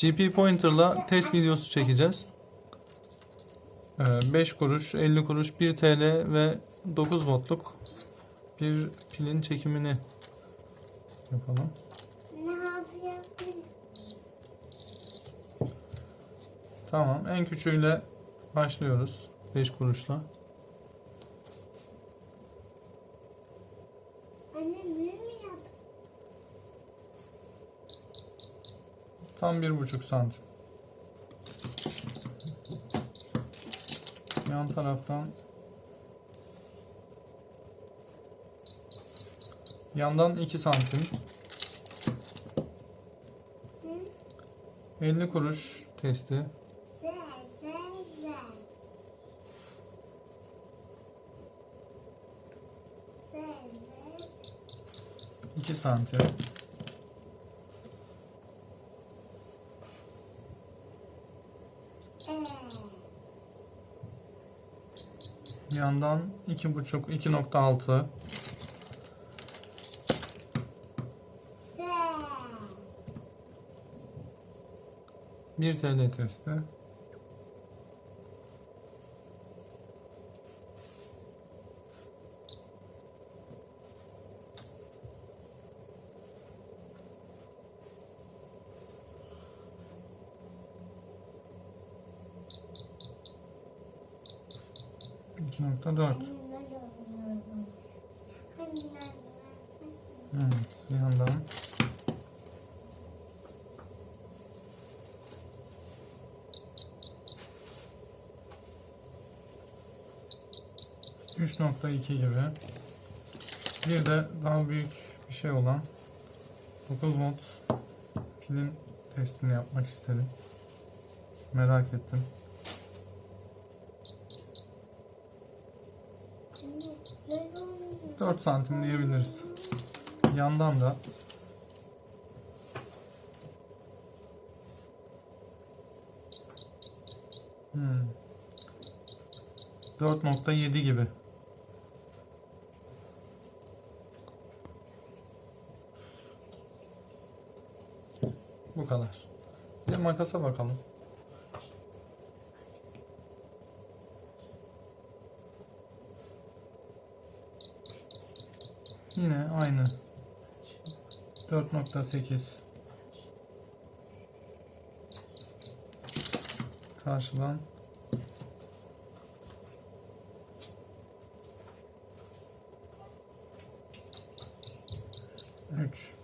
GP Pointer'la test videosu çekeceğiz. Ee, 5 kuruş, 50 kuruş, 1 TL ve 9 voltluk bir pilin çekimini yapalım. Tamam, en küçüğüyle başlıyoruz. 5 kuruşla. Anne Tam 1,5 santim. Yan taraftan yandan 2 santim. 50 kuruş testi. 2 santim. Yandan 2,5 2.6 güzel. 1 TL testi. İki nokta dört. Anne böyle oluyorum. Anne, Evet, yandan. Üç nokta iki gibi. Bir de daha büyük bir şey olan 9 volt pilin testini yapmak istedim. Merak ettim. 4 santim diyebiliriz. Yandan da Hmm. 4.7 gibi. Bu kadar. Bir makasa bakalım. Yine aynı. 4.8 Karşıdan Üç.